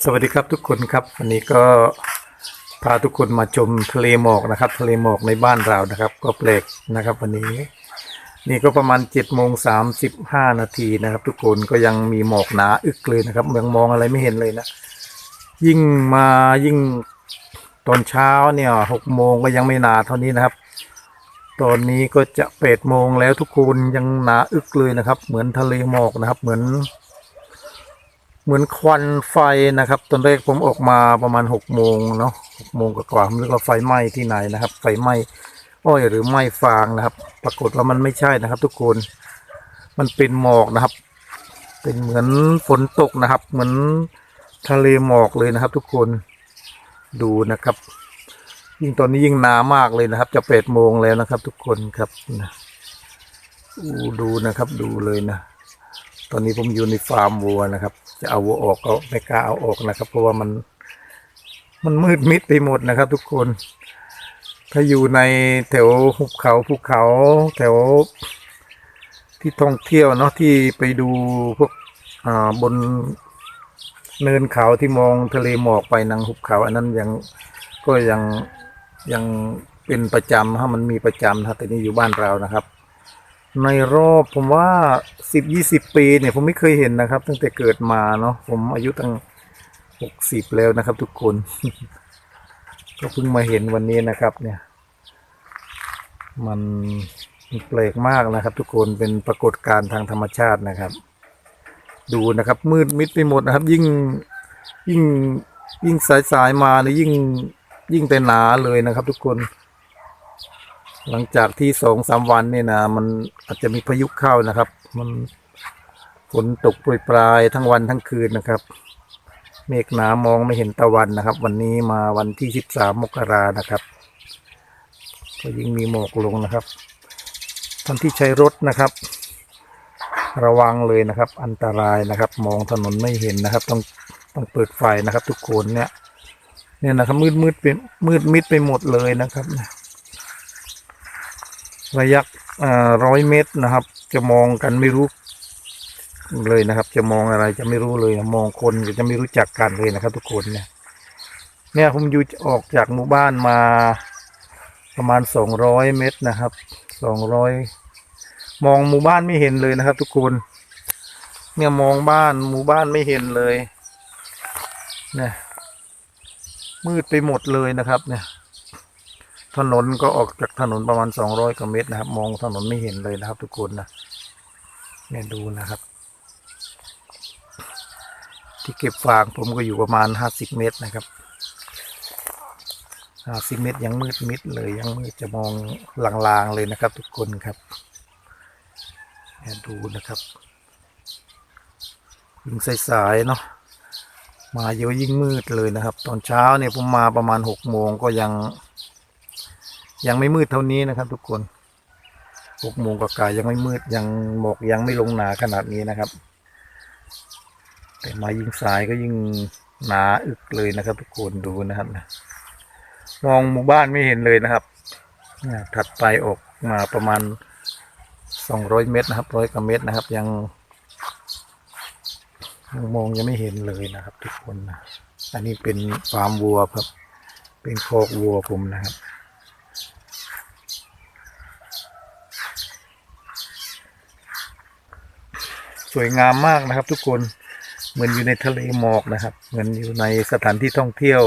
สวัสดีครับทุกคนครับ วันนี้ก็พาทุกคนมาชมทะเลหมอกนะครับ ทะเลหมอกในบ้านเรานะครับ ก็แปลกนะครับ วันนี้ นี่ก็ประมาณ7จ็ดโมงสามสิบห้านาทีนะครับ ทุกคนก็ยังมีหมอกหนาอึกเลยนะครับยังมองอะไรไม่เห็นเลยนะ ยิ่งมายิ่งตอนเช้าเนี่ยหกโมงก็ยังไม่หนาเท่านี้นะครับ ตอนนี้ก็จะแปดโมงแล้วทุกคนยังหนาอึกเลยนะครับ เหมือนทะเลหมอกนะครับ เหมือน เหมือนควันไฟนะครับ ตอนแรกผมออกมาประมาณหกโมงเนาะหกโมงกว่าผมนึกว่าไฟไหม้ที่ไหนนะครับ ไฟไหม้อ้อยหรือไหม้ฟางนะครับ ปรากฏว่ามันไม่ใช่นะครับ ทุกคน มันเป็นหมอกนะครับ เป็นเหมือนฝนตกนะครับ เหมือนทะเลหมอกเลยนะครับ ทุกคนดูนะครับ ยิ่งตอนนี้ยิ่งหนามากเลยนะครับ จะแปดโมงแล้วนะครับ ทุกคนครับนะดูนะครับดูเลยนะ ตอนนี้ผมอยู่ในฟาร์มวัวนะครับ จะเอาวัวออกก็ไม่กล้าเอาออกนะครับ เพราะว่ามันมันมืดมิดไปหมดนะครับ ทุกคน ถ้าอยู่ในแถวหุบเขาภูเขา แถวที่ท่องเที่ยวเนาะที่ไปดูพวกอ่าบนเนินเขาที่มองทะเลหมอกไปนังหุบเขา อันนั้นยังก็ยังยังเป็นประจำฮะมันมีประจำนะแต่นี่อยู่บ้านเรานะครับ ในรอบผมว่าสิบยี่สิบปีเนี่ยผมไม่เคยเห็นนะครับ ตั้งแต่เกิดมาเนาะผมอายุตั้งหกสิบแล้วนะครับ ทุกคน ก็เพิ่งมาเห็นวันนี้นะครับ เนี่ย มันแปลกมากนะครับ ทุกคนเป็นปรากฏการณ์ทางธรรมชาตินะครับ ดูนะครับ มืดมิดไปหมดนะครับ ยิ่งยิ่งยิ่งสายสายมาเนี่ยยิ่งยิ่งแต่หนาเลยนะครับ ทุกคน หลังจากที่สองสามวันนี่นะมันอาจจะมีพายุเข้านะครับ มันฝนตกโปรยปลายทั้งวันทั้งคืนนะครับ เมฆหนามองไม่เห็นตะวันนะครับ วันนี้มาวันที่สิบสามมกรานะครับก็ยิ่งมีหมอกลงนะครับท่านที่ใช้รถนะครับ ระวังเลยนะครับ อันตรายนะครับ มองถนนไม่เห็นนะครับ ต้องต้องเปิดไฟนะครับ ทุกคนเนี่ยเนี่ยนะครับมืดมืดเป็นมืดมิดไปหมดเลยนะครับ ระยะร้อยเมตรนะครับ จะมองกันไม่รู้เลยนะครับ จะมองอะไรจะไม่รู้เลยมองคนก็จะไม่รู้จักกันเลยนะครับ ทุกคนเนี่ย เนี่ยผมอยู่ออกจากหมู่บ้านมาประมาณสองร้อยเมตรนะครับสองร้อยมองหมู่บ้านไม่เห็นเลยนะครับ ทุกคน เนี่ยมองบ้านหมู่บ้านไม่เห็นเลยเนี่ยมืดไปหมดเลยนะครับ เนี่ย ถนนก็ออกจากถนนประมาณสองร้อยกว่าเมตรนะครับ มองถนนไม่เห็นเลยนะครับ ทุกคนนะเนี่ยดูนะครับ ที่เก็บฟางผมก็อยู่ประมาณห้าสิบเมตรนะครับห้าสิบเมตรยังมืดมิดเลยยังมืดจะมองลางๆเลยนะครับ ทุกคนครับเนี่ยดูนะครับยิ่งสายๆเนาะมาเยอะยิ่งมืดเลยนะครับ ตอนเช้าเนี่ยผมมาประมาณหกโมงก็ยัง ยังไม่มืดเท่านี้นะครับ ทุกคนหกโมงกว่าๆยังไม่มืดยังหมอกยังไม่ลงหนาขนาดนี้นะครับ แต่มายิงสายก็ยิ่งหนาอึกเลยนะครับ ทุกคนดูนะครับนะมองหมู่บ้านไม่เห็นเลยนะครับนี่ถัดไปออกมาประมาณสองร้อยเมตรนะครับร้อยกว่าเมตรนะครับยังยังมองยังไม่เห็นเลยนะครับ ทุกคนนะอันนี้เป็นฟาร์มวัวครับ เป็นโคอกวัวผมนะครับ สวยงามมากนะครับ ทุกคนเหมือนอยู่ในทะเลหมอกนะครับ เหมือนอยู่ในสถานที่ท่องเที่ยว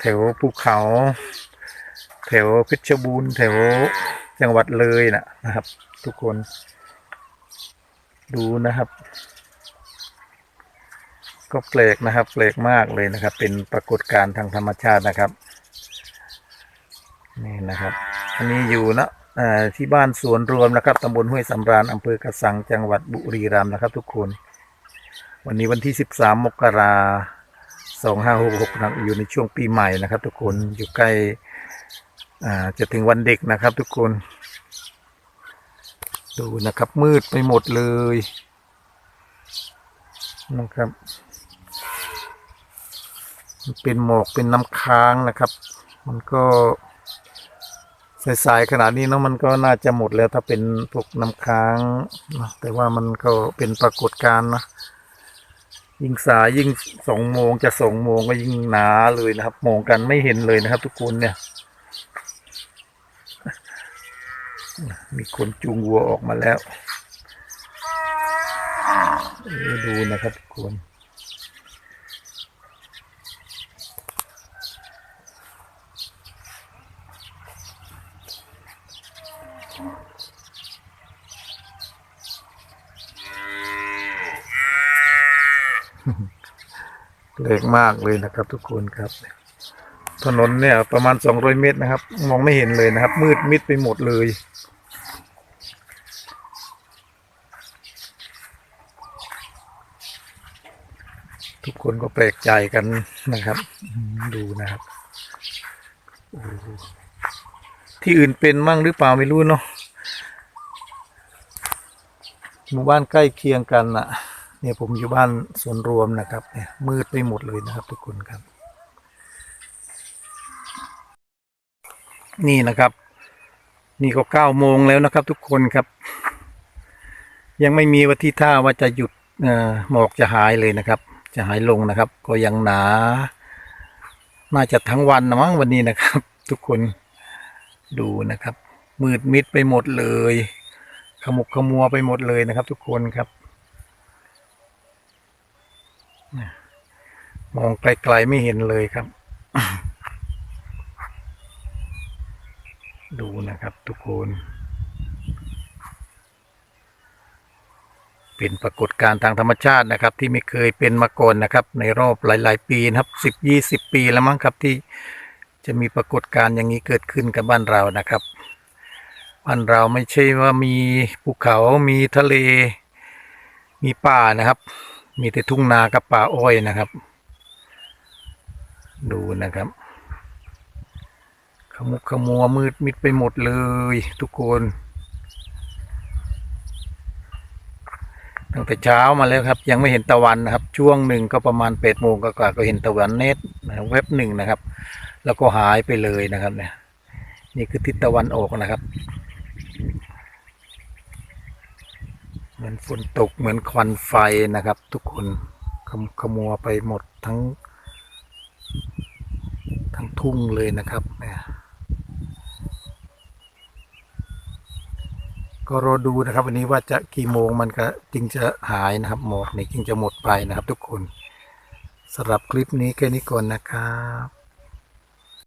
แถวภูเขา แถวเพชรบูรณ์แถวจังหวัดเลยนะนะครับ ทุกคนดูนะครับ ก็แปลกนะครับแปลกมากเลยนะครับ เป็นปรากฏการณ์ทางธรรมชาตินะครับ นี่นะครับ อันนี้อยู่นะ ที่บ้านสวนรวมนะครับตำบลห้วยสำราญอำเภอกระสังจังหวัดบุรีรัมย์นะครับ ทุกคน วันนี้วันที่ 13 มกราคม2566นะอยู่ในช่วงปีใหม่นะครับ ทุกคนอยู่ใกล้อ่าจะถึงวันเด็กนะครับ ทุกคน ดูนะครับมืดไปหมดเลยนะครับ เป็นหมอกเป็นน้ำค้างนะครับ มันก็ สายๆขนาดนี้เนาะมันก็น่าจะหมดแล้วถ้าเป็นพวกน้ำค้างนะแต่ว่ามันก็เป็นปรากฏการณ์นะยิ่งสายยิ่งสองโมงจะสองโมงก็ยิ่งหนาเลยนะครับ มองกันไม่เห็นเลยนะครับ ทุกคนเนี่ย มีคนจูงวัวออกมาแล้ว ดูนะครับทุกคน เล็กมากเลยนะครับ ทุกคนครับ ถนนเนี่ยประมาณสองร้อยเมตรนะครับ มองไม่เห็นเลยนะครับ มืดมิดไปหมดเลยทุกคนก็แปลกใจกันนะครับ ดูนะครับ ที่อื่นเป็นมั่งหรือเปล่าไม่รู้เนาะหมู่บ้านใกล้เคียงกันน่ะ เนี่ยผมอยู่บ้านส่วนรวมนะครับเนี่ยมืดไปหมดเลยนะครับทุกคนครับ นี่นะครับ นี่ก็เก้าโมงแล้วนะครับ ทุกคนครับ ยังไม่มีวัที่ท่าว่าจะหยุดอ่อหมอกจะหายเลยนะครับ จะหายลงนะครับ ก็ยังหนา น่าจะทั้งวันนะมั้งวันนี้นะครับ ทุกคน ดูนะครับ มืดมิดไปหมดเลย ขมุกขมัวไปหมดเลยนะครับ ทุกคนครับ มองไกลๆไม่เห็นเลยครับ ดูนะครับทุกคน เป็นปรากฏการณ์ทางธรรมชาตินะครับ ที่ไม่เคยเป็นมาก่อนนะครับ ในรอบหลาย ๆ ปีนะครับสิบยี่สิบปีแล้วมั้งครับที่ จะมีปรากฏการณ์อย่างนี้เกิดขึ้นกับบ้านเรานะครับ บ้านเราไม่ใช่ว่ามีภูเขามีทะเล มีป่านะครับ มีแต่ทุ่งนากับป่าอ้อยนะครับ ดูนะครับ ขมุกขมัวมืดมิดไปหมดเลยทุกคนตั้งแต่เช้ามาแล้วครับ ยังไม่เห็นตะวันนะครับ ช่วงหนึ่งก็ประมาณแปดโมงกว่าก็เห็นตะวันเน็ตเว็บหนึ่งนะครับ แล้วก็หายไปเลยนะครับเนี่ยนี่คือทิศตะวันออกนะครับ เหมือนฝนตกเหมือนควันไฟนะครับ ทุกคนขขมัวไปหมดทั้ง ทั้งทุ่งเลยนะครับเนี่ยก็รอดูนะครับวันนี้ว่าจะกี่โมงมันก็จึงจะหายนะครับหมอกนี่จึงจะหมดไปนะครับทุกคนสำหรับคลิปนี้แค่นี้ก่อนนะครับ